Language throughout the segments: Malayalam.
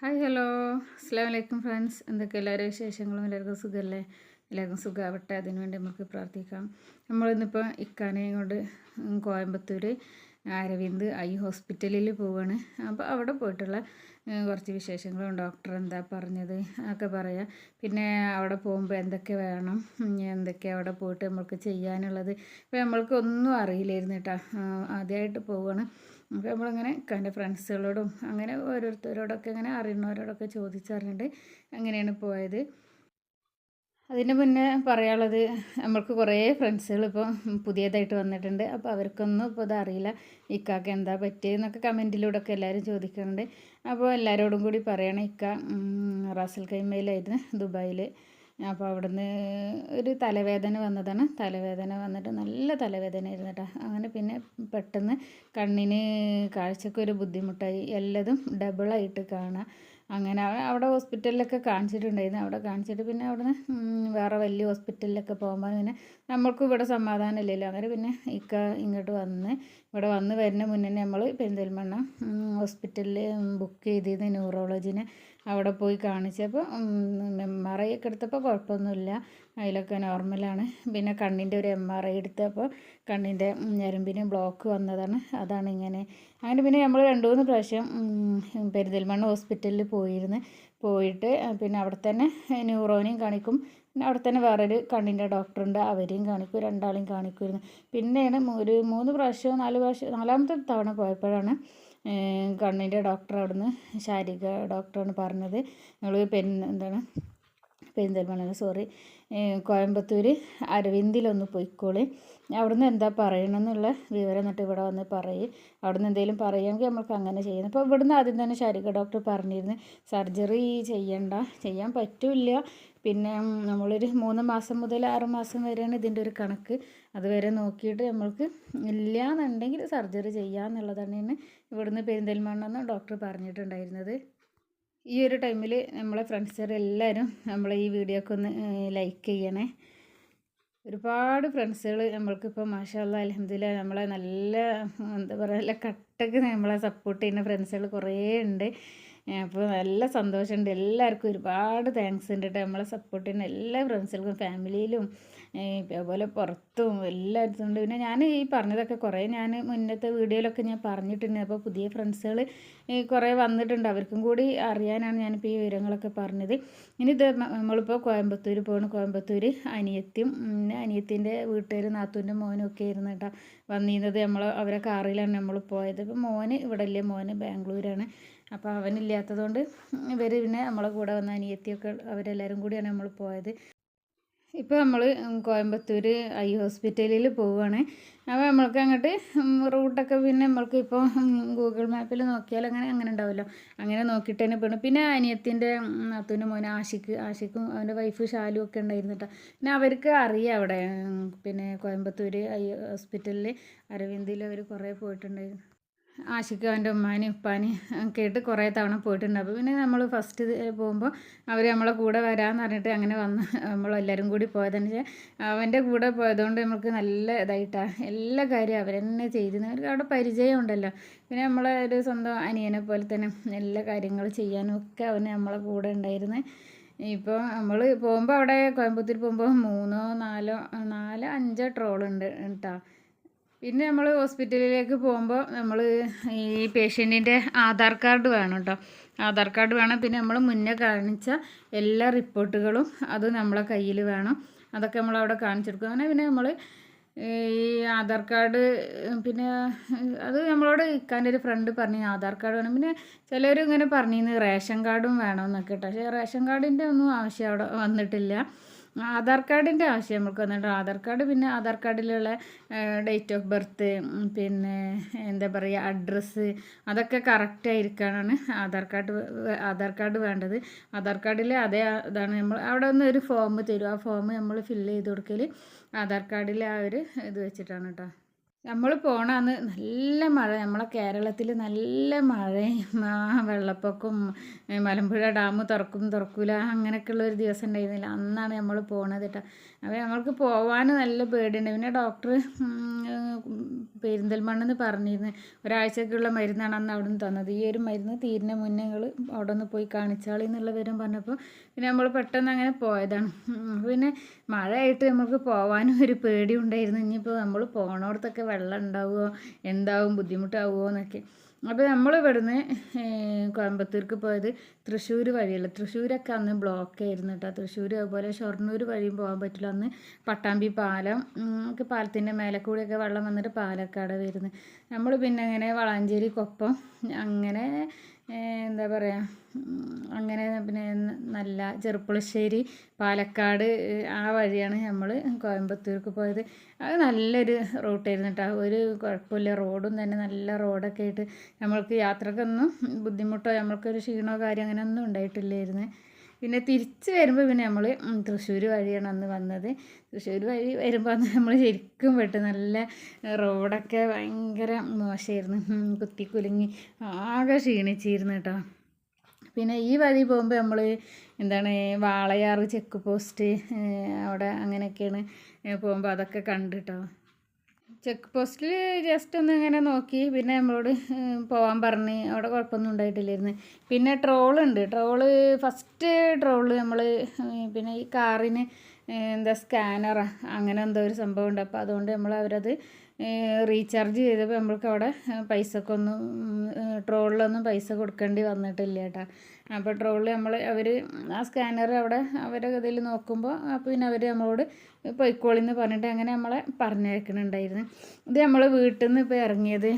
ഹായ് ഹലോ അസ്സാം വലൈക്കും ഫ്രണ്ട്സ് എന്തൊക്കെ എല്ലാവരും വിശേഷങ്ങളും? എല്ലാവർക്കും സുഖമല്ലേ എല്ലാവർക്കും സുഖമാവട്ടെ അതിനുവേണ്ടി നമുക്ക് പ്രാർത്ഥിക്കാം. നമ്മളിന്നിപ്പോൾ ഇക്കാനെയും കൊണ്ട് കോയമ്പത്തൂർ അരവിന്ദ് ഐ ഹോസ്പിറ്റലിൽ പോവുകയാണ് അപ്പോൾ അവിടെ പോയിട്ടുള്ള കുറച്ച് വിശേഷങ്ങളും ഡോക്ടർ എന്താ പറഞ്ഞത് ഒക്കെ പറയാം. പിന്നെ അവിടെ പോകുമ്പോൾ എന്തൊക്കെ വേണം? എന്തൊക്കെ അവിടെ പോയിട്ട് നമ്മൾക്ക് ചെയ്യാനുള്ളത്? ഇപ്പോൾ നമ്മൾക്ക് ഒന്നും അറിയില്ലായിരുന്നു കേട്ടോ. ആദ്യമായിട്ട് പോവുകയാണ് അപ്പോൾ നമ്മളിങ്ങനെ എന്റെ ഫ്രണ്ട്സുകളോടും അങ്ങനെ ഓരോരുത്തരോടൊക്കെ ഇങ്ങനെ അറിയുന്നവരോടൊക്കെ ചോദിച്ചറിഞ്ഞിട്ട് അങ്ങനെയാണ് പോയത്. അതിന് മുന്നേ പറയാനുള്ളത് നമ്മൾക്ക് കുറേ ഫ്രണ്ട്സുകൾ ഇപ്പോൾ പുതിയതായിട്ട് വന്നിട്ടുണ്ട്. അപ്പോൾ അവർക്കൊന്നും ഇപ്പോൾ ഇതറിയില്ല ഇക്കാക്ക് എന്താ പറ്റിയെന്നൊക്കെ കമന്റിലൂടെ ഒക്കെ എല്ലാവരും ചോദിക്കുന്നുണ്ട്. അപ്പോൾ എല്ലാവരോടും കൂടി പറയണം ഇക്ക റാസൽ കൈമയിലായിരുന്നു ദുബായിൽ അപ്പോൾ അവിടുന്ന് ഒരു തലവേദന വന്നതാണ്. തലവേദന വന്നിട്ട് നല്ല തലവേദന ആയിരുന്നു കേട്ടോ അങ്ങനെ പിന്നെ പെട്ടെന്ന് കണ്ണിന് കാഴ്ചക്കൊരു ബുദ്ധിമുട്ടായി. എല്ലതും ഡബിളായിട്ട് കാണാം. അങ്ങനെ അവിടെ ഹോസ്പിറ്റലിലൊക്കെ കാണിച്ചിട്ടുണ്ടായിരുന്നു. അവിടെ കാണിച്ചിട്ട് പിന്നെ അവിടുന്ന് വേറെ വലിയ ഹോസ്പിറ്റലിലൊക്കെ പോകുമ്പോൾ പിന്നെ നമ്മൾക്കും ഇവിടെ സമാധാനം ഇല്ലല്ലോ. അങ്ങനെ പിന്നെ ഇക്ക ഇങ്ങോട്ട് വന്ന് ഇവിടെ വന്ന് വരുന്ന മുന്നേ നമ്മൾ പെരിന്തൽമണ്ണ ഹോസ്പിറ്റലിൽ ബുക്ക് ചെയ്തിരുന്നു ന്യൂറോളജിനെ അവിടെ പോയി കാണിച്ചപ്പോൾ എം ആർ ഐ ഒക്കെ എടുത്തപ്പോൾ കുഴപ്പമൊന്നുമില്ല. അതിലൊക്കെ നോർമലാണ്. പിന്നെ കണ്ണിന്റെ ഒരു എം ആർ ഐ എടുത്തപ്പോൾ കണ്ണിന്റെ ഞരമ്പിന് ബ്ലോക്ക് വന്നതാണ്. അതാണ് ഇങ്ങനെ. അങ്ങനെ പിന്നെ നമ്മൾ രണ്ട് മൂന്ന് പ്രാവശ്യം പെരിന്തൽമണ്ണ ഹോസ്പിറ്റലിൽ പോയിരുന്നു. പോയിട്ട് പിന്നെ അവിടെ തന്നെ ന്യൂറോനെയും കാണിക്കും. പിന്നെ അവിടെ തന്നെ വേറൊരു കണ്ണിന്റെ ഡോക്ടറുണ്ട് അവരെയും കാണിക്കും. രണ്ടാളെയും കാണിക്കുമായിരുന്നു. പിന്നെയാണ് ഒരു മൂന്ന് പ്രാവശ്യം നാല് പ്രാവശ്യം നാലാമത്തെ തവണ പോയപ്പോഴാണ് കണ്ണിന്റെ ഡോക്ടർ അവിടുന്ന് ശാരീരിക ഡോക്ടറാണ് പറഞ്ഞത്. ഞങ്ങൾ പെൻ എന്താണ് പെരിന്തൽമണ്ണ സോറി കോയമ്പത്തൂർ അരവിന്ദിലൊന്ന് പോയിക്കോളി. അവിടുന്ന് എന്താ പറയണമെന്നുള്ള വിവരം എന്നിട്ട് ഇവിടെ വന്ന് പറയും. അവിടുന്ന് എന്തെങ്കിലും പറയുമെങ്കിൽ നമുക്ക് അങ്ങനെ ചെയ്യുന്നു. അപ്പോൾ ഇവിടുന്ന് ആദ്യം തന്നെ ശാരീരിക ഡോക്ടർ പറഞ്ഞിരുന്നു സർജറി ചെയ്യണ്ട ചെയ്യാൻ പറ്റില്ല. പിന്നെ നമ്മളൊരു മൂന്ന് മാസം മുതൽ ആറ് മാസം വരെയാണ് ഇതിന്റെ ഒരു കണക്ക്. അതുവരെ നോക്കിയിട്ട് നമ്മൾക്ക് ഇല്ല എന്നുണ്ടെങ്കിൽ സർജറി ചെയ്യാമെന്നുള്ളത് എന്നുള്ളതാണ് ഇവിടുന്ന് പെരിന്തൽമണ്ണെന്ന് ഡോക്ടർ പറഞ്ഞിട്ടുണ്ടായിരുന്നത്. ഈ ഒരു ടൈമിൽ നമ്മളെ ഫ്രണ്ട്സുകാരെല്ലാവരും നമ്മളെ ഈ വീഡിയോക്ക് ഒന്ന് ലൈക്ക് ചെയ്യണേ. ഒരുപാട് ഫ്രണ്ട്സുകൾ നമ്മൾക്കിപ്പോൾ മാഷാല്ല അലഹമില്ല നമ്മളെ നല്ല എന്താ പറയുക നല്ല കട്ടക്ക് നമ്മളെ സപ്പോർട്ട് ചെയ്യുന്ന ഫ്രണ്ട്സുകൾ കുറേ ഉണ്ട്. അപ്പോൾ നല്ല സന്തോഷമുണ്ട്. എല്ലാവർക്കും ഒരുപാട് താങ്ക്സ് ഉണ്ട് കേട്ടോ നമ്മളെ സപ്പോർട്ട് ചെയ്യുന്ന എല്ലാ ഫ്രണ്ട്സുകൾക്കും ഫാമിലിയിലും അതുപോലെ പുറത്തും എല്ലായിടത്തും ഉണ്ട്. പിന്നെ ഞാൻ ഈ പറഞ്ഞതൊക്കെ കുറേ ഞാൻ മുന്നത്തെ വീഡിയോയിലൊക്കെ ഞാൻ പറഞ്ഞിട്ടുണ്ട്. അപ്പോൾ പുതിയ ഫ്രണ്ട്സുകൾ കുറേ വന്നിട്ടുണ്ട്. അവർക്കും കൂടി അറിയാനാണ് ഞാനിപ്പോൾ ഈ വിവരങ്ങളൊക്കെ പറഞ്ഞത്. ഇനി ഇത് നമ്മളിപ്പോൾ കോയമ്പത്തൂർ പോകണം കോയമ്പത്തൂർ അനിയത്തിയും അനിയത്തിന്റെ വീട്ടുകാർ നാത്തൂന്റെ മോനും ഒക്കെ ആയിരുന്നു കേട്ടോ വന്നിരുന്നത്. നമ്മൾ അവരെ കാറിലാണ് നമ്മൾ പോയത്. ഇപ്പോൾ മോന് ഇവിടെ മോന് ബാംഗ്ലൂരാണ്. അപ്പോൾ അവനില്ലാത്തതുകൊണ്ട് ഇവർ പിന്നെ നമ്മളെ കൂടെ വന്ന അനിയത്തിയൊക്കെ അവരെല്ലാവരും കൂടിയാണ് നമ്മൾ പോയത്. ഇപ്പോൾ നമ്മൾ കോയമ്പത്തൂർ ഐ ഹോസ്പിറ്റലിൽ പോവുകയാണ് അപ്പോൾ നമ്മൾക്ക് അങ്ങോട്ട് റൂട്ടൊക്കെ പിന്നെ നമ്മൾക്ക് ഇപ്പോൾ ഗൂഗിൾ മാപ്പിൽ നോക്കിയാൽ അങ്ങനെ അങ്ങനെ ഉണ്ടാവുമല്ലോ. അങ്ങനെ നോക്കിയിട്ട് തന്നെ പോകണം പിന്നെ അനിയത്തിന്റെ നാത്തൂന്റെ മോനെ ആഷിക്ക് ആഷിക്കും അവന്റെ വൈഫ് ഷാലും ഒക്കെ ഉണ്ടായിരുന്നു കേട്ടോ. പിന്നെ അവർക്ക് അറിയാം അവിടെ പിന്നെ കോയമ്പത്തൂർ ഐ ഹോസ്പിറ്റലിൽ അരവിന്ദിൽ അവർ കുറേ പോയിട്ടുണ്ടായിരുന്നു. ആഷിക്ക് അവന്റെ ഉമ്മാനും ഉപ്പാനും കേട്ട് കുറേ തവണ പോയിട്ടുണ്ട്. അപ്പോൾ പിന്നെ നമ്മൾ ഫസ്റ്റ് പോകുമ്പോൾ അവർ നമ്മളെ കൂടെ വരാമെന്ന് പറഞ്ഞിട്ട് അങ്ങനെ വന്ന് നമ്മളെല്ലാവരും കൂടി പോയതെന്ന് വെച്ചാൽ അവന്റെ കൂടെ പോയതുകൊണ്ട് നമുക്ക് നല്ല ഇതായിട്ടാണ് എല്ലാ കാര്യവും അവരെന്നെ ചെയ്തിരുന്നു അവർക്ക് അവിടെ പരിചയം ഉണ്ടല്ലോ. പിന്നെ നമ്മളെ ഒരു സ്വന്തം അനിയനെ പോലെ തന്നെ എല്ലാ കാര്യങ്ങളും ചെയ്യാനും ഒക്കെ അവന് നമ്മളെ കൂടെ ഉണ്ടായിരുന്നു. ഇപ്പോൾ നമ്മൾ പോകുമ്പോൾ അവിടെ കോയമ്പത്തൂർ പോകുമ്പോൾ മൂന്നോ നാലോ നാലോ അഞ്ചോ ട്രോളുണ്ട് കേട്ടോ. പിന്നെ നമ്മൾ ഹോസ്പിറ്റലിലേക്ക് പോകുമ്പോൾ നമ്മൾ ഈ പേഷ്യന്റിന്റെ ആധാർ കാർഡ് വേണം കേട്ടോ. ആധാർ കാർഡ് വേണം. പിന്നെ നമ്മൾ മുന്നേ കാണിച്ച എല്ലാ റിപ്പോർട്ടുകളും അത് നമ്മളെ കയ്യിൽ വേണം. അതൊക്കെ നമ്മൾ അവിടെ കാണിച്ചെടുക്കും. അങ്ങനെ പിന്നെ നമ്മൾ ഈ ആധാർ കാർഡ് പിന്നെ അത് നമ്മളോട് ഇക്കാന്റെ ഒരു ഫ്രണ്ട് പറഞ്ഞു ആധാർ കാർഡ് വേണം. പിന്നെ ചിലർ ഇങ്ങനെ പറഞ്ഞിരുന്നു റേഷൻ കാർഡും വേണമെന്നൊക്കെ കേട്ടോ. പക്ഷേ റേഷൻ കാർഡിന്റെ ഒന്നും ആവശ്യം അവിടെ വന്നിട്ടില്ല. ആധാർ കാർഡിന്റെ ആവശ്യം നമുക്ക് വന്നിട്ട് ആധാർ കാർഡ് പിന്നെ ആധാർ കാർഡിലുള്ള ഡേറ്റ് ഓഫ് ബർത്ത് പിന്നെ എന്താ പറയുക അഡ്രസ്സ് അതൊക്കെ കറക്റ്റ് ആയിരിക്കാനാണ് ആധാർ കാർഡ് ആധാർ കാർഡ് വേണ്ടത്. ആധാർ കാർഡിൽ അതേ ഇതാണ് നമ്മൾ അവിടെ നിന്ന് ഒരു ഫോം തരും. ആ ഫോം നമ്മൾ ഫില്ല് ചെയ്ത് കൊടുക്കൽ ആധാർ കാർഡിൽ ആ ഒരു ഇത് വെച്ചിട്ടാണ് കേട്ടോ നമ്മൾ പോണന്ന് നല്ല മഴ. നമ്മളെ കേരളത്തിൽ നല്ല മഴയും ആ വെള്ളപ്പൊക്കം മലമ്പുഴ ഡാം തുറക്കും തുറക്കൂല അങ്ങനെയൊക്കെയുള്ള ഒരു ദിവസം ഉണ്ടായിരുന്നില്ല. അന്നാണ് നമ്മൾ പോണത് കേട്ടോ. അപ്പോൾ ഞങ്ങൾക്ക് പോവാൻ നല്ല പേടിയുണ്ട്. പിന്നെ ഡോക്ടർ പെരിന്തൽമണ്ണെന്ന് പറഞ്ഞിരുന്നു. ഒരാഴ്ചക്കുള്ള മരുന്നാണ് അന്ന് അവിടെ നിന്ന് തന്നത്. ഈ ഒരു മരുന്ന് തീരുന്ന മുന്നേ നിങ്ങൾ അവിടെ നിന്ന് പോയി കാണിച്ചാളി എന്നുള്ള വിവരം പറഞ്ഞപ്പോൾ പിന്നെ നമ്മൾ പെട്ടെന്ന് അങ്ങനെ പോയതാണ്. പിന്നെ മഴയായിട്ട് നമുക്ക് പോകാനും ഒരു പേടി ഉണ്ടായിരുന്നു ഇനിയിപ്പോൾ നമ്മൾ പോണോടത്തൊക്കെ വെള്ളം ഉണ്ടാവുമോ എന്താവും? ബുദ്ധിമുട്ടാവുമോ എന്നൊക്കെ. അപ്പോൾ നമ്മൾ ഇവിടുന്ന് കോയമ്പത്തൂർക്ക് പോയത് തൃശ്ശൂർ വഴിയല്ല. തൃശ്ശൂരൊക്കെ അന്ന് ബ്ലോക്ക് ആയിരുന്നു കേട്ടോ. തൃശ്ശൂർ അതുപോലെ ഷൊർണൂർ വഴിയും പോകാൻ പറ്റില്ല. അന്ന് പട്ടാമ്പി പാലം ഒക്കെ പാലത്തിന്റെ മേലെ കൂടെയൊക്കെ വെള്ളം വന്നിട്ട് പാലക്കാട് വരുന്നത് നമ്മൾ പിന്നെ അങ്ങനെ വളാഞ്ചേരി കൊപ്പം അങ്ങനെ എന്താ പറയുക അങ്ങനെ പിന്നെ നല്ല ചെറുപ്പുളശ്ശേരി പാലക്കാട് ആ വഴിയാണ് നമ്മൾ കോയമ്പത്തൂർക്ക് പോയത്. അത് നല്ലൊരു റൂട്ടായിരുന്നു കേട്ടോ ഒരു കുഴപ്പമില്ല. റോഡും തന്നെ നല്ല റോഡൊക്കെ ആയിട്ട് നമ്മൾക്ക് യാത്രക്കൊന്നും ബുദ്ധിമുട്ടോ നമ്മൾക്കൊരു ക്ഷീണോ കാര്യം അങ്ങനെ ഒന്നും ഉണ്ടായിട്ടില്ലായിരുന്നു. പിന്നെ തിരിച്ച് വരുമ്പോൾ പിന്നെ നമ്മൾ തൃശ്ശൂർ വഴിയാണ് അന്ന് വന്നത്. തൃശ്ശൂർ വഴി വരുമ്പോൾ അന്ന് നമ്മൾ ശരിക്കും പെട്ട് നല്ല റോഡൊക്കെ ഭയങ്കര മോശമായിരുന്നു കുത്തി കുലുങ്ങി ആകെ ക്ഷീണിച്ചിരുന്നു കേട്ടോ പിന്നെ ഈ വഴി പോകുമ്പോൾ നമ്മൾ എന്താണ് വാളയാറ് ചെക്ക് പോസ്റ്റ് അവിടെ അങ്ങനെയൊക്കെയാണ് പോകുമ്പോൾ അതൊക്കെ കണ്ടിട്ടോ. ചെക്ക് പോസ്റ്റിൽ ജസ്റ്റ് ഒന്ന് ഇങ്ങനെ നോക്കി പിന്നെ നമ്മളോട് പോകാൻ പറഞ്ഞ് അവിടെ കുഴപ്പമൊന്നും ഉണ്ടായിട്ടില്ലായിരുന്നു. പിന്നെ ട്രോളുണ്ട് ട്രോൾ ഫസ്റ്റ് ട്രോൾ നമ്മൾ പിന്നെ ഈ കാറിന് എന്താ സ്കാനറാ അങ്ങനെ എന്തോ ഒരു സംഭവം ഉണ്ട്. അപ്പോൾ അതുകൊണ്ട് നമ്മൾ അവരത് റീചാർജ് ചെയ്തപ്പോൾ നമ്മൾക്ക് അവിടെ പൈസക്കൊന്നും ട്രോളിലൊന്നും പൈസ കൊടുക്കേണ്ടി വന്നിട്ടില്ല കേട്ടോ അപ്പോൾ ട്രോളിൽ നമ്മൾ അവർ ആ സ്കാനർ അവിടെ അവരെ ഇതിൽ നോക്കുമ്പോൾ അപ്പോൾ പിന്നെ അവർ നമ്മളോട് പൊയ്ക്കോളിന്ന് പറഞ്ഞിട്ട് അങ്ങനെ നമ്മളെ പറഞ്ഞേക്കണുണ്ടായിരുന്നു ഇത് നമ്മൾ വീട്ടിൽ നിന്ന് ഇപ്പോൾ ഇറങ്ങിയത്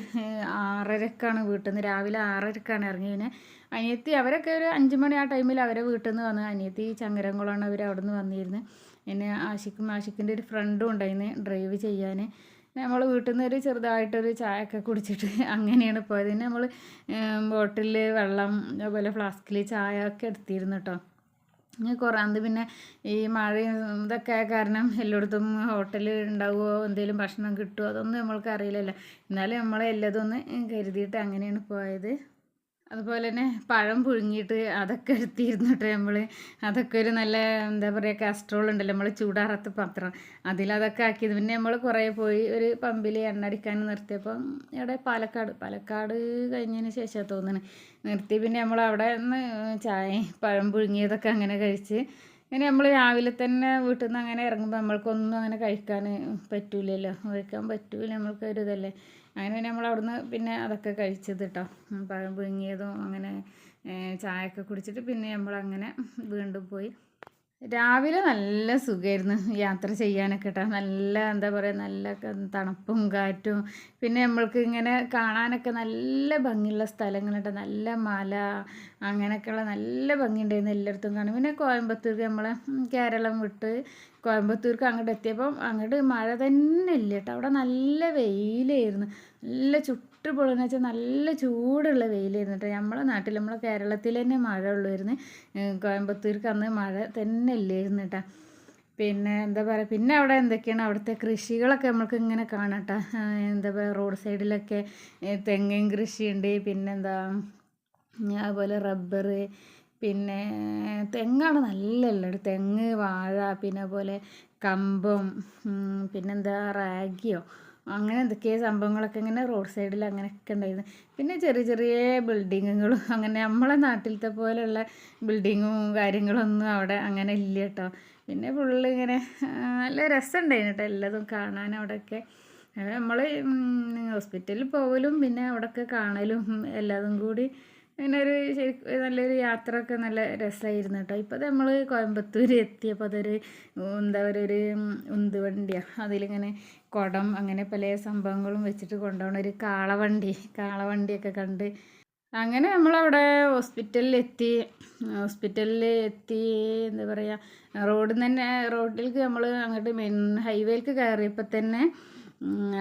ആറരക്കാണ് വീട്ടിൽ നിന്ന് രാവിലെ ആറരക്കാണ് ഇറങ്ങി പിന്നെ അനിയത്തി അവരൊക്കെ ഒരു അഞ്ച് മണി ആ ടൈമിൽ അവരെ വീട്ടിൽ നിന്ന് വന്നു അനിയത്തി ചങ്ങരംകുളമാണ് അവർ അവിടെ നിന്ന് വന്നിരുന്നത് പിന്നെ ആഷിക്കും ആഷിക്കിന്റെ ഒരു ഫ്രണ്ടും ഉണ്ടായിരുന്നു ഡ്രൈവ് ചെയ്യാൻ നമ്മൾ വീട്ടിൽ നിന്ന് ഒരു ചെറുതായിട്ടൊരു ചായയൊക്കെ കുടിച്ചിട്ട് അങ്ങനെയാണ് പോയത്. പിന്നെ നമ്മൾ ബോട്ടിൽ വെള്ളം അതുപോലെ ഫ്ലാസ്കിൽ ചായ ഒക്കെ എടുത്തിരുന്നു കേട്ടോ കുറാന്ത് പിന്നെ ഈ മഴയും ഇതൊക്കെ കാരണം എല്ലായിടത്തും ഹോട്ടൽ ഉണ്ടാവുമോ എന്തെങ്കിലും ഭക്ഷണം കിട്ടുമോ അതൊന്നും നമ്മൾക്ക് അറിയില്ലല്ലോ. എന്നാലും നമ്മൾ എല്ലാതും ഒന്ന് കരുതിയിട്ട് അങ്ങനെയാണ് പോയത്. അതുപോലെ തന്നെ പഴം പുഴുങ്ങിയിട്ട് അതൊക്കെ എടുത്തിരുന്നിട്ട് നമ്മൾ അതൊക്കെ ഒരു നല്ല എന്താ പറയുക കാസ്ട്രോൾ ഉണ്ടല്ലോ നമ്മൾ ചൂടാറാത്ത പാത്രം. അതിലതൊക്കെ ആക്കിയത്. പിന്നെ നമ്മൾ കുറേ പോയി ഒരു പമ്പിൽ എണ്ണ അടിക്കാൻ നിർത്തിയപ്പോൾ ഇവിടെ പാലക്കാട് പാലക്കാട് കഴിഞ്ഞതിന് ശേഷം തോന്നുന്നത് നിർത്തി പിന്നെ നമ്മൾ അവിടെ നിന്ന് ചായ പഴം പുഴുങ്ങിയതൊക്കെ അങ്ങനെ കഴിച്ച് ഇങ്ങനെ നമ്മൾ രാവിലെ തന്നെ വീട്ടിൽ നിന്ന് അങ്ങനെ ഇറങ്ങുമ്പോൾ നമ്മൾക്കൊന്നും അങ്ങനെ കഴിക്കാൻ പറ്റൂലല്ലോ. കഴിക്കാൻ പറ്റൂല നമ്മൾക്ക് ഒരു ഇതല്ലേ. അങ്ങനെ പിന്നെ നമ്മൾ അവിടുന്ന് പിന്നെ അതൊക്കെ കഴിച്ചത് കേട്ടോ പഴം പുഴുങ്ങിയതും അങ്ങനെ ചായയൊക്കെ കുടിച്ചിട്ട് പിന്നെ നമ്മൾ അങ്ങനെ വീണ്ടും പോയി. രാവിലെ നല്ല സുഖമായിരുന്നു യാത്ര ചെയ്യാനൊക്കെ കേട്ടോ നല്ല എന്താ പറയുക നല്ല തണുപ്പും കാറ്റും. പിന്നെ നമ്മൾക്ക് ഇങ്ങനെ കാണാനൊക്കെ നല്ല ഭംഗിയുള്ള സ്ഥലങ്ങളുണ്ട്. നല്ല മല അങ്ങനെയൊക്കെയുള്ള നല്ല ഭംഗിയുണ്ടായിരുന്നു എല്ലായിടത്തും കാണും പിന്നെ കോയമ്പത്തൂർക്ക് നമ്മൾ കേരളം വിട്ട് കോയമ്പത്തൂർക്ക് അങ്ങോട്ട് എത്തിയപ്പം അങ്ങോട്ട് മഴ തന്നെ ഇല്ല കേട്ടോ. അവിടെ നല്ല വെയിലായിരുന്നു. നല്ല ചുട്ട് പൊള്ളുന്ന വെച്ചാൽ നല്ല ചൂടുള്ള വെയിലായിരുന്നു കേട്ടോ. നമ്മളെ നാട്ടിൽ നമ്മളെ കേരളത്തിൽ തന്നെ മഴ ഉള്ളുവായിരുന്നു കോയമ്പത്തൂർക്ക് അന്ന് മഴ തന്നെ ഇല്ലായിരുന്നു കേട്ടോ. പിന്നെ എന്താ പറയുക പിന്നെ അവിടെ എന്തൊക്കെയാണ് അവിടുത്തെ കൃഷികളൊക്കെ നമ്മൾക്ക് ഇങ്ങനെ കാണാം എന്താ പറയുക റോഡ് സൈഡിലൊക്കെ തെങ്ങൻ കൃഷിയുണ്ട്. പിന്നെന്താ അതുപോലെ റബ്ബർ പിന്നെ തെങ്ങാണ് നല്ല ഉള്ളത് തെങ്ങ് വാഴ പിന്നെ അതുപോലെ കമ്പം പിന്നെന്താ റാഗിയോ. അങ്ങനെ എന്തൊക്കെയോ സംഭവങ്ങളൊക്കെ ഇങ്ങനെ റോഡ് സൈഡിൽ അങ്ങനെയൊക്കെ ഉണ്ടായിരുന്നു. പിന്നെ ചെറിയ ചെറിയ ബിൽഡിങ്ങുകളും അങ്ങനെ നമ്മളെ നാട്ടിലത്തെ പോലെയുള്ള ബിൽഡിങ്ങും കാര്യങ്ങളൊന്നും അവിടെ അങ്ങനെ ഇല്ല കേട്ടോ. പിന്നെ ഫുള്ള് ഇങ്ങനെ നല്ല രസമുണ്ടായിരുന്നു കേട്ടോ എല്ലാതും കാണാൻ അവിടെയൊക്കെ. നമ്മൾ ഹോസ്പിറ്റലിൽ പോകലും പിന്നെ അവിടെയൊക്കെ കാണലും എല്ലാതും കൂടി അങ്ങനെ ശരി നല്ലൊരു യാത്ര ഒക്കെ നല്ല രസമായിരുന്നു കേട്ടോ. ഇപ്പോൾ നമ്മൾ കോയമ്പത്തൂർ എത്തിയപ്പോൾ അതൊരു എന്താ പറയുക ഒരു ഉന്തുവണ്ടിയാണ് അതിലിങ്ങനെ കുടം അങ്ങനെ പല സംഭവങ്ങളും വെച്ചിട്ട് കൊണ്ടുപോകണ ഒരു കാളവണ്ടി കാളവണ്ടിയൊക്കെ കണ്ട് അങ്ങനെ നമ്മളവിടെ ഹോസ്പിറ്റലിൽ എത്തി. ഹോസ്പിറ്റലിൽ എത്തി എന്താ പറയുക റോഡിൽ തന്നെ റോഡിലേക്ക് നമ്മൾ അങ്ങോട്ട് മെയിൻ ഹൈവേയിലേക്ക് കയറിയപ്പോൾ തന്നെ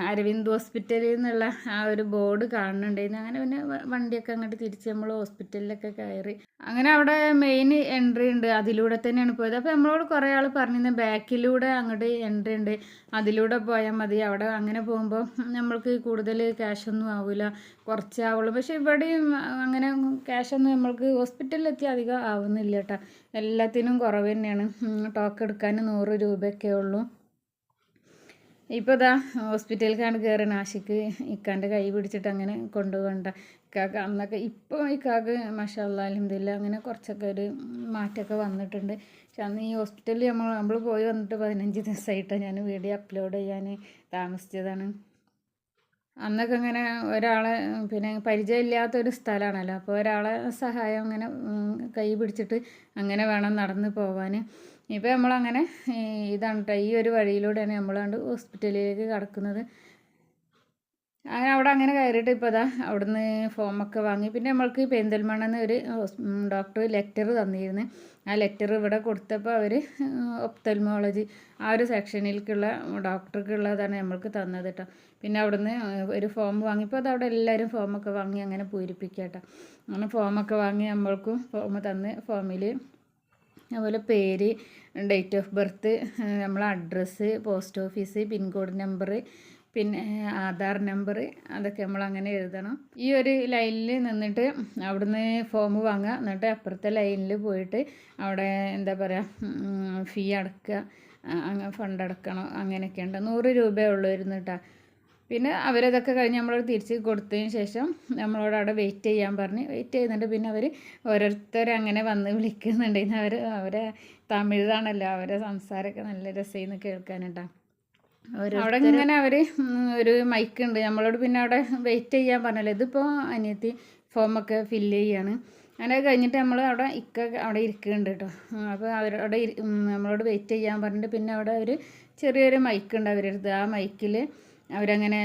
അരവിന്ദ് ഹോസ്പിറ്റലിൽ നിന്നുള്ള ആ ഒരു ബോർഡ് കാണുന്നുണ്ടായിരുന്നു. അങ്ങനെ പിന്നെ വണ്ടിയൊക്കെ അങ്ങോട്ട് തിരിച്ച് നമ്മൾ ഹോസ്പിറ്റലിലൊക്കെ കയറി. അങ്ങനെ അവിടെ മെയിൻ എൻട്രി ഉണ്ട്. അതിലൂടെ തന്നെയാണ് പോയത്. അപ്പോൾ നമ്മളോട് കുറേ ആൾ പറഞ്ഞിരുന്നു ബാക്കിലൂടെ അങ്ങോട്ട് എൻട്രി ഉണ്ട്. അതിലൂടെ പോയാൽ മതി. അവിടെ അങ്ങനെ പോകുമ്പോൾ നമ്മൾക്ക് കൂടുതൽ ക്യാഷൊന്നും ആവില്ല കുറച്ചാവുള്ളൂ പക്ഷേ ഇവിടെയും അങ്ങനെ ക്യാഷൊന്നും നമ്മൾക്ക് ഹോസ്പിറ്റലിലെത്തി അധികം ആവുന്നില്ല കേട്ടോ. എല്ലാത്തിനും കുറവ് തന്നെയാണ്. ടോക്ക് എടുക്കാൻ നൂറ് രൂപയൊക്കെ ഉള്ളൂ. ഇപ്പോൾ ഇതാ ഹോസ്പിറ്റലിലേക്കാണ് കയറണ ആശിക്ക് ഇക്കാന്റെ കൈ പിടിച്ചിട്ട് അങ്ങനെ കൊണ്ടുപോകണ്ട. ഇക്കാക്ക് അന്നൊക്കെ ഇപ്പോൾ ഇക്കാക്ക് മഷാല്ല അലഹമില്ല അങ്ങനെ കുറച്ചൊക്കെ ഒരു മാറ്റമൊക്കെ വന്നിട്ടുണ്ട്. പക്ഷെ അന്ന് ഈ ഹോസ്പിറ്റലിൽ നമ്മൾ നമ്മൾ പോയി വന്നിട്ട് പതിനഞ്ച് ദിവസമായിട്ടാണ് ഞാൻ വീഡിയോ അപ്ലോഡ് ചെയ്യാൻ താമസിച്ചതാണ്. അന്നൊക്കെ ഇങ്ങനെ ഒരാളെ പിന്നെ പരിചയമില്ലാത്തൊരു സ്ഥലമാണല്ലോ. അപ്പോൾ ഒരാളെ സഹായം അങ്ങനെ കൈ പിടിച്ചിട്ട് അങ്ങനെ വേണം നടന്ന് പോവാൻ. ഇപ്പോൾ നമ്മളങ്ങനെ ഇതാണ് ട്ടോ ഈ ഒരു വഴിയിലൂടെയാണ് നമ്മളാണ്ട് ഹോസ്പിറ്റലിലേക്ക് കടക്കുന്നത്. അങ്ങനെ അവിടെ അങ്ങനെ കയറിയിട്ട് ഇപ്പോൾ അതാ അവിടുന്ന് ഫോമൊക്കെ വാങ്ങി. പിന്നെ നമ്മൾക്ക് പെരിന്തൽമണ്ണെന്ന് ഒരു ഡോക്ടർ ലെറ്റർ തന്നിരുന്നു. ആ ലെറ്റർ ഇവിടെ കൊടുത്തപ്പോൾ അവർ ഒപ്തൽമോളജി ആ ഒരു സെക്ഷനിലേക്കുള്ള ഡോക്ടർക്കുള്ളതാണ് നമ്മൾക്ക് തന്നത് കേട്ടോ പിന്നെ അവിടുന്ന് ഒരു ഫോം വാങ്ങിയപ്പോൾ അത് അവിടെ എല്ലാവരും ഫോമൊക്കെ വാങ്ങി അങ്ങനെ പൂരിപ്പിക്കുക കേട്ടോ അങ്ങനെ ഫോമൊക്കെ വാങ്ങി നമ്മൾക്കും ഫോം തന്ന് ഫോമിൽ അതുപോലെ പേര് ഡേറ്റ് ഓഫ് ബർത്ത് നമ്മളെ address post office pincode number പിന്നെ ആധാർ നമ്പർ അതൊക്കെ നമ്മൾ അങ്ങനെ എഴുതണം. ഈ ഒരു ലൈനിൽ നിന്നിട്ട് അവിടുന്ന് ഫോം വാങ്ങുക. എന്നിട്ട് അപ്പുറത്തെ ലൈനിൽ പോയിട്ട് അവിടെ എന്താ പറയുക ഫീ അടക്കുക. ഫണ്ട് അടക്കണം. അങ്ങനെയൊക്കെ ഉണ്ട് നൂറ് രൂപയേ ഉള്ളൂ കേട്ടോ പിന്നെ അവരതൊക്കെ കഴിഞ്ഞ് നമ്മളോട് തിരിച്ച് കൊടുത്തതിന് ശേഷം നമ്മളോട് അവിടെ വെയിറ്റ് ചെയ്യാൻ പറഞ്ഞ്. വെയിറ്റ് ചെയ്യുന്നുണ്ട് പിന്നെ അവർ ഓരോരുത്തർ അങ്ങനെ വന്ന് വിളിക്കുന്നുണ്ട്. അവർ അവരെ തമിഴാണല്ലോ അവരെ സംസാരമൊക്കെ നല്ല രസമായിരുന്നു കേൾക്കാനുണ്ടോ അവിടെ ഇങ്ങനെ അവർ ഒരു മൈക്ക് ഉണ്ട്. നമ്മളോട് പിന്നെ അവിടെ വെയിറ്റ് ചെയ്യാൻ പറഞ്ഞല്ലോ. ഇതിപ്പോൾ അനിയത്തി ഫോമൊക്കെ ഫില്ല് ചെയ്യാണ്. അങ്ങനെ കഴിഞ്ഞിട്ട് നമ്മൾ അവിടെ ഇക്ക അവിടെ ഇരിക്കുന്നുണ്ട് കേട്ടോ. അപ്പോൾ അവരവിടെ നമ്മളോട് വെയിറ്റ് ചെയ്യാൻ പറഞ്ഞിട്ട് പിന്നെ അവിടെ ഒരു ചെറിയൊരു മൈക്ക് ഉണ്ട് അവരുടെ അടുത്ത്. ആ മൈക്കിൽ അവരങ്ങനെ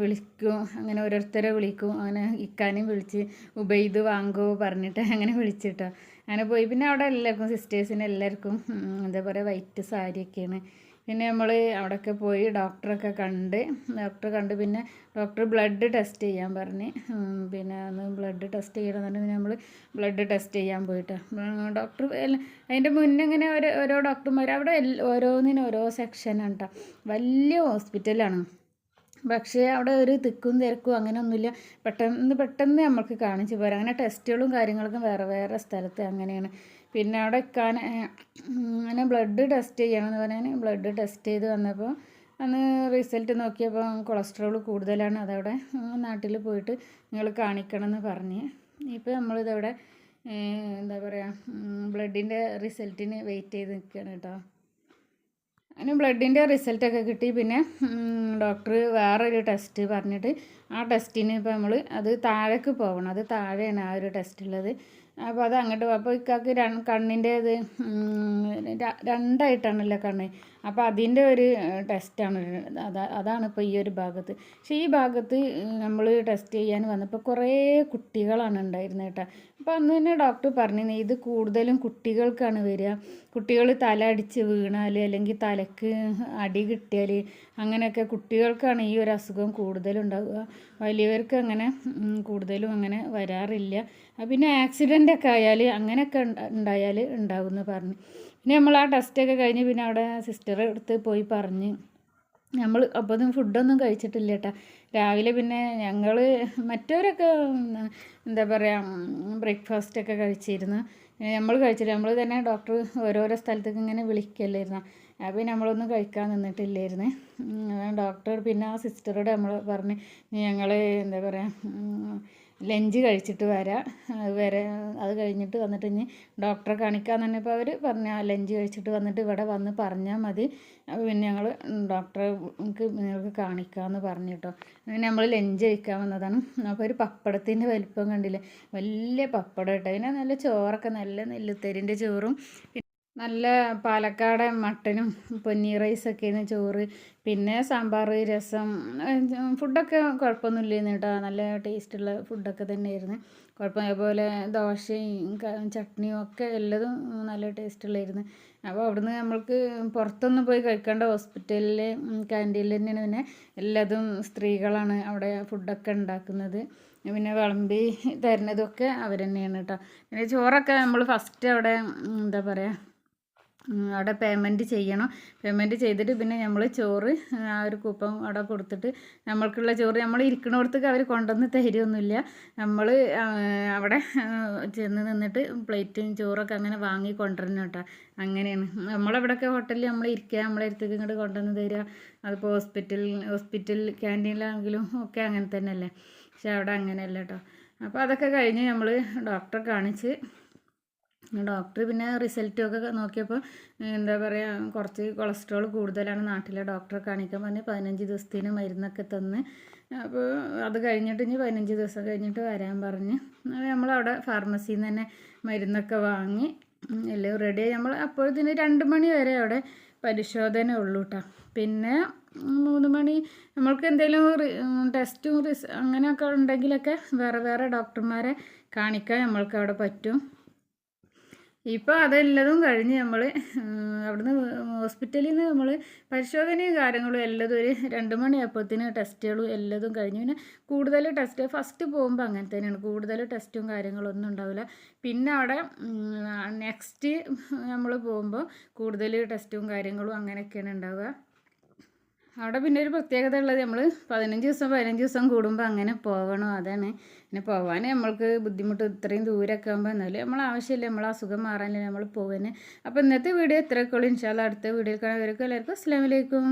വിളിക്കും അങ്ങനെ ഓരോരുത്തരെ വിളിക്കും. അങ്ങനെ ഇക്കാനെയും വിളിച്ച് ഉബൈദ് വാങ്ങോ പറഞ്ഞിട്ട് അങ്ങനെ വിളിച്ചിട്ടോ. അങ്ങനെ പോയി. പിന്നെ അവിടെ എല്ലാവർക്കും സിസ്റ്റേഴ്സിന് എല്ലാവർക്കും എന്താ പറയുക വൈറ്റ് സാരിയൊക്കെയാണ് പിന്നെ നമ്മൾ അവിടെയൊക്കെ പോയി ഡോക്ടറൊക്കെ കണ്ട് ഡോക്ടറെ കണ്ട് പിന്നെ ഡോക്ടർ ബ്ലഡ് ടെസ്റ്റ് ചെയ്യാൻ പറഞ്ഞ്. പിന്നെ അന്ന് ബ്ലഡ് ടെസ്റ്റ് ചെയ്യണം പറഞ്ഞ് പിന്നെ നമ്മൾ ബ്ലഡ് ടെസ്റ്റ് ചെയ്യാൻ പോയിട്ട്. ഡോക്ടർ അതിന്റെ മുന്നേ ഇങ്ങനെ ഓരോ ഓരോ ഡോക്ടർമാർ അവിടെ ഓരോന്നിനും ഓരോ സെക്ഷനാണ് കേട്ടോ വലിയ ഹോസ്പിറ്റലാണ് പക്ഷേ അവിടെ ഒരു തിക്കും തിരക്കും അങ്ങനെ ഒന്നുമില്ല പെട്ടെന്ന് പെട്ടെന്ന് നമ്മൾക്ക് കാണിച്ചു പോരാം അങ്ങനെ ടെസ്റ്റുകളും കാര്യങ്ങളൊക്കെ വേറെ വേറെ സ്ഥലത്ത് അങ്ങനെയാണ്. പിന്നെ അവിടെ എക്കാൻ അങ്ങനെ ബ്ലഡ് ടെസ്റ്റ് ചെയ്യണമെന്ന് പറഞ്ഞാൽ ബ്ലഡ് ടെസ്റ്റ് ചെയ്ത് വന്നപ്പോൾ അന്ന് റിസൾട്ട് നോക്കിയപ്പോൾ കൊളസ്ട്രോൾ കൂടുതലാണ് അതവിടെ നാട്ടിൽ പോയിട്ട് നിങ്ങൾ കാണിക്കണം എന്ന് പറഞ്ഞ്. ഇപ്പോൾ നമ്മളിതവിടെ എന്താ പറയുക ബ്ലഡിന്റെ റിസൾട്ടിന് വെയിറ്റ് ചെയ്ത് നിൽക്കുകയാണ് കേട്ടോ. അതിന് ബ്ലഡിന്റെ റിസൾട്ടൊക്കെ കിട്ടി. പിന്നെ ഡോക്ടർ വേറൊരു ടെസ്റ്റ് പറഞ്ഞിട്ട് ആ ടെസ്റ്റിന് ഇപ്പോൾ നമ്മൾ അത് താഴേക്ക് പോകണം. അത് താഴെയാണ് ആ ഒരു ടെസ്റ്റ് ഉള്ളത്. അപ്പോൾ അത് അങ്ങോട്ട് അപ്പോൾ ഇക്കാക്ക് കണ്ണിന്റെ ര- രണ്ടായിട്ടാണല്ലോ കണ്ണ്. അപ്പോൾ അതിന്റെ ഒരു ടെസ്റ്റാണ്. അതാ അതാണ് ഇപ്പോൾ ഈ ഒരു ഭാഗത്ത്. പക്ഷേ ഈ ഭാഗത്ത് നമ്മൾ ടെസ്റ്റ് ചെയ്യാൻ വന്നപ്പോൾ കുറേ കുട്ടികളാണ് ഉണ്ടായിരുന്നത് കേട്ടോ. അപ്പോൾ അന്ന് തന്നെ ഡോക്ടർ പറഞ്ഞു ഇത് കൂടുതലും കുട്ടികൾക്കാണ് വരിക. കുട്ടികൾ തല അടിച്ച് വീണാൽ അല്ലെങ്കിൽ തലക്ക് അടി കിട്ടിയാൽ അങ്ങനെയൊക്കെ കുട്ടികൾക്കാണ് ഈ ഒരു അസുഖം കൂടുതലുണ്ടാവുക വലിയവർക്ക് അങ്ങനെ കൂടുതലും അങ്ങനെ വരാറില്ല. പിന്നെ ആക്സിഡന്റ് ഒക്കെ ആയാൽ അങ്ങനെയൊക്കെ ഉണ്ട- ഉണ്ടായാൽ ഉണ്ടാവുമെന്ന് പറഞ്ഞു. പിന്നെ നമ്മൾ ആ ടെസ്റ്റൊക്കെ കഴിഞ്ഞ് പിന്നെ അവിടെ സിസ്റ്റർ അടുത്ത് പോയി പറഞ്ഞ് നമ്മൾ അപ്പോൾ ഒന്നും ഫുഡൊന്നും കഴിച്ചിട്ടില്ല കേട്ടോ രാവിലെ പിന്നെ ഞങ്ങൾ മറ്റവരൊക്കെ എന്താ പറയുക ബ്രേക്ക്ഫാസ്റ്റ് ഒക്കെ കഴിച്ചിരുന്നു. നമ്മൾ കഴിച്ചില്ല. നമ്മൾ തന്നെ ഡോക്ടർ ഓരോരോ സ്ഥലത്തേക്ക് ഇങ്ങനെ വിളിക്കല്ലായിരുന്നു അപ്പോൾ നമ്മളൊന്നും കഴിക്കാൻ നിന്നിട്ടില്ലായിരുന്നു ഡോക്ടർ പിന്നെ ആ സിസ്റ്ററോട് നമ്മൾ പറഞ്ഞ് ഞങ്ങൾ എന്താ പറയുക ലഞ്ച് കഴിച്ചിട്ട് വരാം. വരെ അത് കഴിഞ്ഞിട്ട് വന്നിട്ട് ഇനി ഡോക്ടറെ കാണിക്കാമെന്ന് തന്നെ ഇപ്പോൾ അവർ പറഞ്ഞു ആ ലഞ്ച് കഴിച്ചിട്ട് വന്നിട്ട് ഇവിടെ വന്ന് പറഞ്ഞാൽ മതി. പിന്നെ ഞങ്ങൾ ഡോക്ടറെ നിങ്ങൾക്ക് കാണിക്കാമെന്ന് പറഞ്ഞു കേട്ടോ. അങ്ങനെ നമ്മൾ ലഞ്ച് കഴിക്കാൻ വന്നതാണ്. അപ്പോൾ ഒരു പപ്പടത്തിന്റെ വലിപ്പം കണ്ടില്ലേ? വലിയ പപ്പടം കേട്ടോ. അതിനെ നല്ല ചോറൊക്കെ നല്ല നെല്ലുത്തരിന്റെ ചോറും. നല്ല പാലക്കാട് മട്ടനും പൊന്നി റൈസൊക്കെയാണ് ചോറ് പിന്നെ സാമ്പാർ രസം ഫുഡൊക്കെ കുഴപ്പമൊന്നുമില്ലായിരുന്നു കേട്ടോ. നല്ല ടേസ്റ്റുള്ള ഫുഡൊക്കെ തന്നെയായിരുന്നു. കുഴപ്പം അതുപോലെ ദോശയും ചട്നിയും ഒക്കെ എല്ലതും നല്ല ടേസ്റ്റുള്ളായിരുന്നു. അപ്പോൾ അവിടുന്ന് നമ്മൾക്ക് പുറത്തൊന്നും പോയി കഴിക്കേണ്ട ഹോസ്പിറ്റലിലെ ക്യാന്റീനിൽ തന്നെയാണ് പിന്നെ എല്ലാതും സ്ത്രീകളാണ് അവിടെ ഫുഡൊക്കെ ഉണ്ടാക്കുന്നത്. പിന്നെ വിളമ്പി തരുന്നതൊക്കെ അവർ തന്നെയാണ് കേട്ടോ. പിന്നെ ചോറൊക്കെ നമ്മൾ ഫസ്റ്റ് അവിടെ എന്താ പറയുക അവിടെ പേയ്മെന്റ് ചെയ്യണം. പേയ്മെന്റ് ചെയ്തിട്ട് പിന്നെ നമ്മൾ ചോറ് ആ ഒരു കൂപ്പൺ അവിടെ കൊടുത്തിട്ട് നമ്മൾക്കുള്ള ചോറ് നമ്മൾ ഇരിക്കണോടത്തേക്ക് അവർ കൊണ്ടുവന്ന് തരുമൊന്നുമില്ല നമ്മൾ അവിടെ ചെന്ന് നിന്നിട്ട് പ്ലേറ്റും ചോറൊക്കെ അങ്ങനെ വാങ്ങി കൊണ്ടുവരണം കേട്ടോ. അങ്ങനെയാണ്. നമ്മളവിടെയൊക്കെ ഹോട്ടലിൽ നമ്മൾ ഇരിക്കുക നമ്മളെ അടുത്തേക്ക് ഇങ്ങോട്ട് കൊണ്ടുവന്ന് തരിക. അതിപ്പോൾ ഹോസ്പിറ്റൽ ഹോസ്പിറ്റൽ ക്യാന്റീനിലാണെങ്കിലും ഒക്കെ അങ്ങനെ തന്നെയല്ലേ. പക്ഷെ അവിടെ അങ്ങനെയല്ല കേട്ടോ. അപ്പോൾ അതൊക്കെ കഴിഞ്ഞ് നമ്മൾ ഡോക്ടറെ കാണിച്ച് ഡോക്ടർ പിന്നെ റിസൾട്ടൊക്കെ നോക്കിയപ്പോൾ എന്താ പറയുക കുറച്ച് കൊളസ്ട്രോൾ കൂടുതലാണ് നാട്ടിലെ ഡോക്ടറെ കാണിക്കാൻ പറഞ്ഞ് പതിനഞ്ച് ദിവസത്തിന് മരുന്നൊക്കെ തന്ന്. അപ്പോൾ അത് കഴിഞ്ഞിട്ട് ഇനി പതിനഞ്ച് ദിവസം കഴിഞ്ഞിട്ട് വരാൻ പറഞ്ഞ്. നമ്മളവിടെ ഫാർമസിയിൽ നിന്ന് തന്നെ മരുന്നൊക്കെ വാങ്ങി എല്ലാം റെഡി നമ്മൾ അപ്പോഴത്തേന് രണ്ട് മണി വരെ അവിടെ പരിശോധന ഉള്ളൂ കേട്ടോ പിന്നെ മൂന്ന് മണി നമ്മൾക്ക് എന്തെങ്കിലും ടെസ്റ്റും റിസ് അങ്ങനെയൊക്കെ ഉണ്ടെങ്കിലൊക്കെ വേറെ വേറെ ഡോക്ടർമാരെ കാണിക്കാൻ നമ്മൾക്ക് അവിടെ പറ്റും. ഇപ്പോൾ അതെല്ലതും കഴിഞ്ഞ് നമ്മൾ അവിടുന്ന് ഹോസ്പിറ്റലിൽ നിന്ന് നമ്മൾ പരിശോധനയും കാര്യങ്ങളും എല്ലതും ഒരു രണ്ട് മണിയായപ്പോഴത്തേന് ടെസ്റ്റുകളും എല്ലതും കഴിഞ്ഞു. പിന്നെ കൂടുതൽ ടെസ്റ്റ് ഫസ്റ്റ് പോകുമ്പോൾ അങ്ങനെ തന്നെയാണ്. കൂടുതൽ ടെസ്റ്റും കാര്യങ്ങളൊന്നും ഉണ്ടാവില്ല. പിന്നെ അവിടെ നെക്സ്റ്റ് നമ്മൾ പോകുമ്പോൾ കൂടുതൽ ടെസ്റ്റും കാര്യങ്ങളും അങ്ങനെയൊക്കെയാണ് ഉണ്ടാവുക. അവിടെ പിന്നെ ഒരു പ്രത്യേകത ഉള്ളത് നമ്മൾ പതിനഞ്ച് ദിവസം പതിനഞ്ച് ദിവസം കൂടുമ്പോൾ അങ്ങനെ പോകണം. അതാണ് പിന്നെ പോകാൻ നമ്മൾക്ക് ബുദ്ധിമുട്ട് ഇത്രയും ദൂരമൊക്കെ ആകുമ്പോൾ എന്നാലും നമ്മൾ ആവശ്യമില്ല നമ്മൾ അസുഖം മാറാനല്ലേ നമ്മൾ പോകുന്നത് അപ്പോൾ ഇന്നത്തെ വീഡിയോ ഇത്രയൊക്കെ ഉള്ളൂ. ഇൻഷാല്ല അടുത്ത വീഡിയോ കാണാൻ എല്ലാവർക്കും അസ്സാം വലൈക്കും